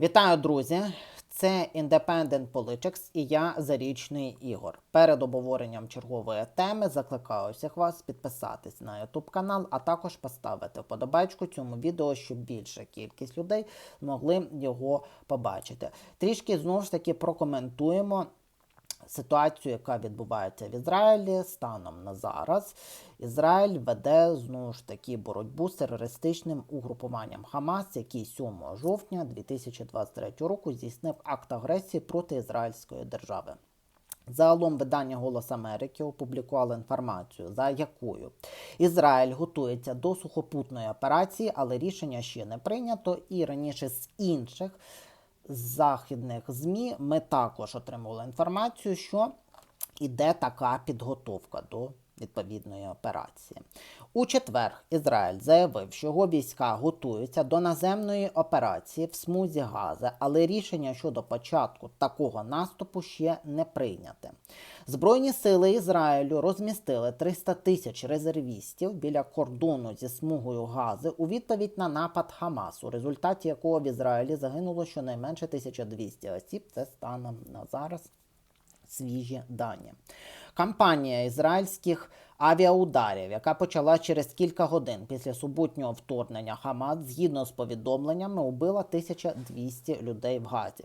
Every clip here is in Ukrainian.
Вітаю, друзі! Це Independent Politics і я Зарічний Ігор. Перед обговоренням чергової теми закликаю всіх вас підписатись на YouTube канал, а також поставити вподобайку цьому відео, щоб більша кількість людей могли його побачити. Трішки знову ж таки прокоментуємо ситуацію, яка відбувається в Ізраїлі станом на зараз. Ізраїль веде знову ж таки боротьбу з терористичним угрупуванням Хамас, який 7 жовтня 2023 року здійснив акт агресії проти ізраїльської держави. Загалом видання Голос Америки опублікувало інформацію, за якою Ізраїль готується до сухопутної операції, але рішення ще не прийнято. І раніше з інших західних ЗМІ ми також отримували інформацію, що іде така підготовка до відповідної операції. У четвер Ізраїль заявив, що його війська готуються до наземної операції в смузі Гази, але рішення щодо початку такого наступу ще не прийняте. Збройні сили Ізраїлю розмістили 300 тисяч резервістів біля кордону зі смугою Гази у відповідь на напад Хамас, у результаті якого в Ізраїлі загинуло щонайменше 1200 осіб. Це станом на зараз свіжі дані. Кампанія ізраїльських авіаударів, яка почала через кілька годин після суботнього вторгнення Хамас, згідно з повідомленнями, убила 1200 людей в Газі.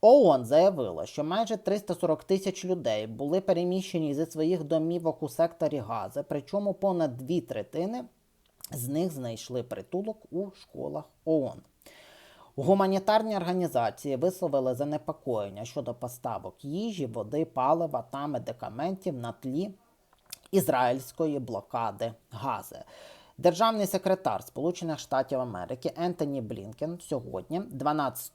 ООН заявила, що майже 340 тисяч людей були переміщені зі своїх домівок у секторі Гази, причому понад дві третини з них знайшли притулок у школах ООН. Гуманітарні організації висловили занепокоєння щодо поставок їжі, води, палива та медикаментів на тлі ізраїльської блокади Гази. Державний секретар Сполучених Штатів Америки Ентоні Блінкен сьогодні, 12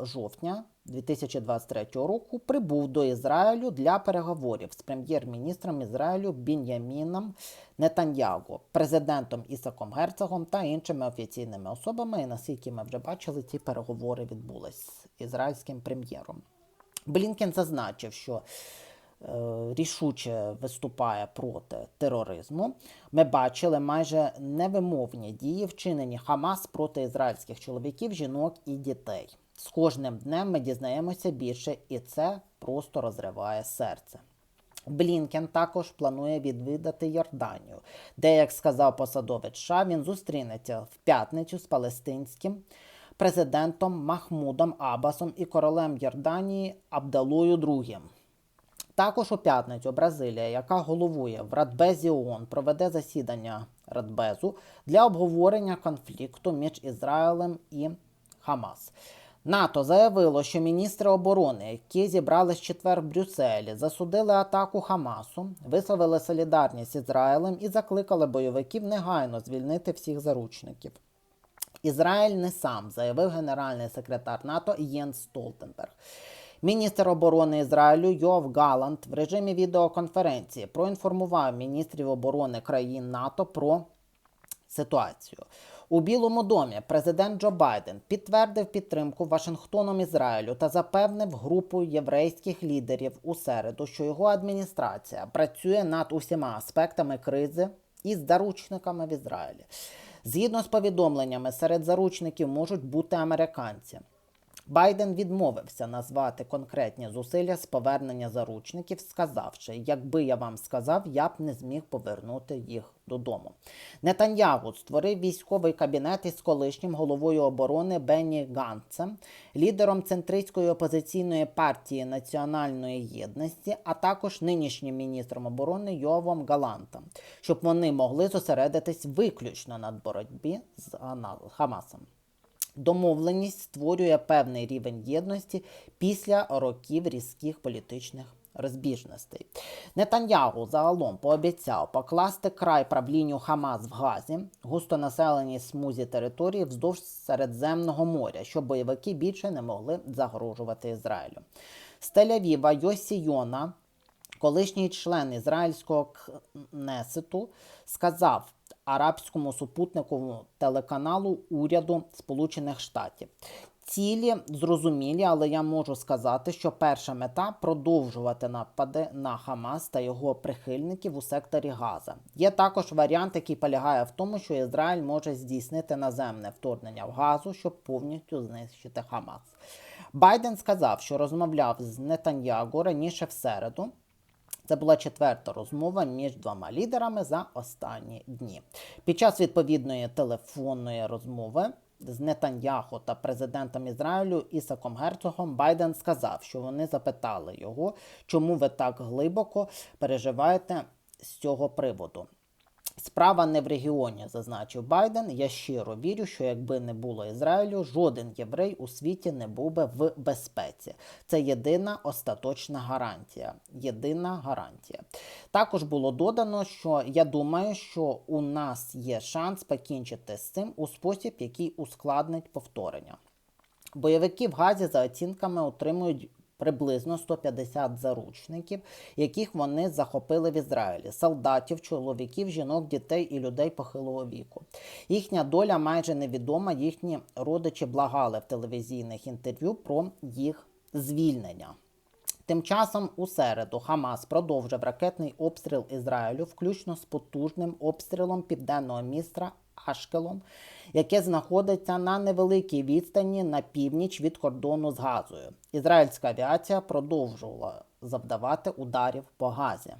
жовтня 2023 року, прибув до Ізраїлю для переговорів з прем'єр-міністром Ізраїлю Бін'яміном Нетаньяго, президентом Ісаком Герцогом та іншими офіційними особами. І наскільки ми вже бачили, ці переговори відбулись з ізраїльським прем'єром. Блінкен зазначив, що рішуче виступає проти тероризму. Ми бачили майже невимовні дії, вчинені Хамас проти ізраїльських чоловіків, жінок і дітей. З кожним днем ми дізнаємося більше, і це просто розриває серце. Блінкен також планує відвідати Йорданію, де, як сказав посадовець США, він зустрінеться в п'ятницю з палестинським президентом Махмудом Абасом і королем Йорданії Абдалою II. Також у п'ятницю Бразилія, яка головує в Радбезі ООН, проведе засідання Радбезу для обговорення конфлікту між Ізраїлем і Хамас. НАТО заявило, що міністри оборони, які зібрались четвер в Брюсселі, засудили атаку Хамасу, висловили солідарність з Ізраїлем і закликали бойовиків негайно звільнити всіх заручників. Ізраїль не сам, заявив генеральний секретар НАТО Єнс Столтенберг. Міністр оборони Ізраїлю Йов Галант в режимі відеоконференції проінформував міністрів оборони країн НАТО про ситуацію. У Білому домі президент Джо Байден підтвердив підтримку Вашингтоном Ізраїлю та запевнив групу єврейських лідерів у середу, що його адміністрація працює над усіма аспектами кризи із заручниками в Ізраїлі. Згідно з повідомленнями, серед заручників можуть бути американці. Байден відмовився назвати конкретні зусилля з повернення заручників, сказавши, якби я вам сказав, я б не зміг повернути їх додому. Нетаньягу створив військовий кабінет із колишнім головою оборони Бенні Ганцем, лідером центристської опозиційної партії Національної єдності, а також нинішнім міністром оборони Йовом Галантом, щоб вони могли зосередитись виключно над боротьбі з Хамасом. Домовленість створює певний рівень єдності після років різких політичних розбіжностей. Нетаньягу загалом пообіцяв покласти край правлінню Хамас в Газі, густонаселеній смузі території вздовж Середземного моря, щоб бойовики більше не могли загрожувати Ізраїлю. З Йосі Йона, колишній член ізраїльського Кнесету, сказав арабському супутниковому телеканалу уряду Сполучених Штатів. Цілі зрозумілі, але я можу сказати, що перша мета продовжувати напади на Хамас та його прихильників у секторі Газа. Є також варіант, який полягає в тому, що Ізраїль може здійснити наземне вторгнення в Газу, щоб повністю знищити Хамас. Байден сказав, що розмовляв з Нетаньягу раніше в середу. Це була четверта розмова між двома лідерами за останні дні. Під час відповідної телефонної розмови з Нетаньяхо та президентом Ізраїлю Ісаком Герцогом Байден сказав, що вони запитали його, чому ви так глибоко переживаєте з цього приводу. Справа не в регіоні, зазначив Байден. Я щиро вірю, що якби не було Ізраїлю, жоден єврей у світі не був би в безпеці. Це єдина остаточна гарантія. Єдина гарантія. Також було додано, що я думаю, що у нас є шанс покінчити з цим у спосіб, який ускладнить повторення. Бойовики в Газі за оцінками отримують приблизно 150 заручників, яких вони захопили в Ізраїлі: солдатів, чоловіків, жінок, дітей і людей похилого віку. Їхня доля майже невідома. Їхні родичі благали в телевізійних інтерв'ю про їх звільнення. Тим часом у середу Хамас продовжив ракетний обстріл Ізраїлю, включно з потужним обстрілом південного міста Ашкелон, яке знаходиться на невеликій відстані на північ від кордону з Газою. Ізраїльська авіація продовжувала завдавати ударів по Газі.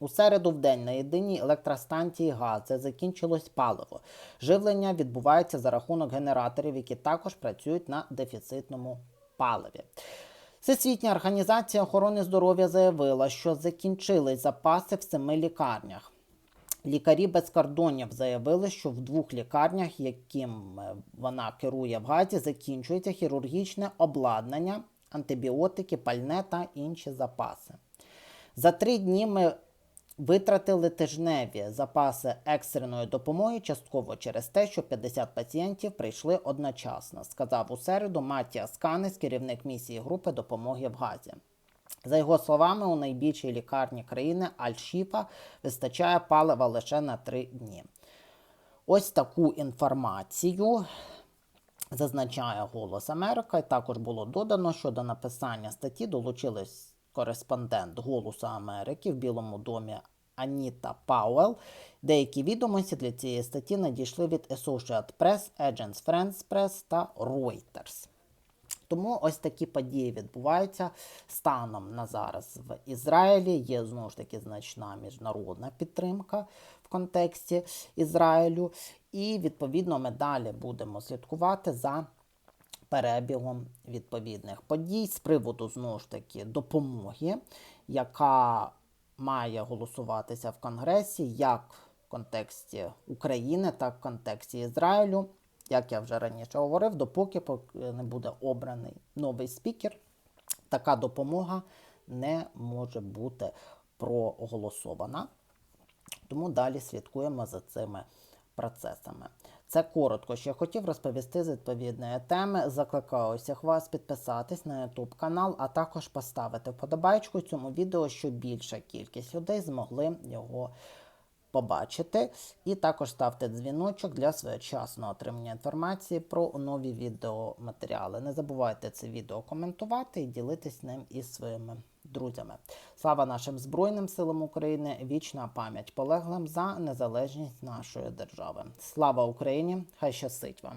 У середу в день на єдиній електростанції Гази закінчилось паливо. Живлення відбувається за рахунок генераторів, які також працюють на дефіцитному паливі. Всесвітня організація охорони здоров'я заявила, що закінчились запаси в семи лікарнях. Лікарі без кордонів заявили, що в двох лікарнях, яким е, вона керує в Газі, закінчується хірургічне обладнання, антибіотики, пальне та інші запаси. За три дні ми витратили тижневі запаси екстреної допомоги, частково через те, що 50 пацієнтів прийшли одночасно, сказав у середу Матіас Канес, керівник місії групи допомоги в Газі. За його словами, у найбільшій лікарні країни Аль-Шіфа вистачає палива лише на три дні. Ось таку інформацію зазначає Голос Америка. І також було додано, що до написання статті долучились кореспондент Голосу Америки в Білому домі Аніта Пауел. Деякі відомості для цієї статті надійшли від Associated Press, Agents France Press та Reuters. Тому ось такі події відбуваються станом на зараз в Ізраїлі. Є знову ж таки значна міжнародна підтримка в контексті Ізраїлю. І відповідно ми далі будемо слідкувати за перебігом відповідних подій з приводу знову ж таки допомоги, яка має голосуватися в Конгресі як в контексті України, так і в контексті Ізраїлю. Як я вже раніше говорив, допоки не буде обраний новий спікер, така допомога не може бути проголосована. Тому далі слідкуємо за цими процесами. Це коротко, що я хотів розповісти з відповідної теми. Закликаю всіх вас підписатись на YouTube канал, а також поставити вподобайку цьому відео, щоб більша кількість людей змогли його побачити. І також ставте дзвіночок для своєчасного отримання інформації про нові відеоматеріали. Не забувайте це відео коментувати і ділитись ним із своїми друзями. Слава нашим Збройним силам України! Вічна пам'ять полеглим за незалежність нашої держави. Слава Україні! Хай щастить вам!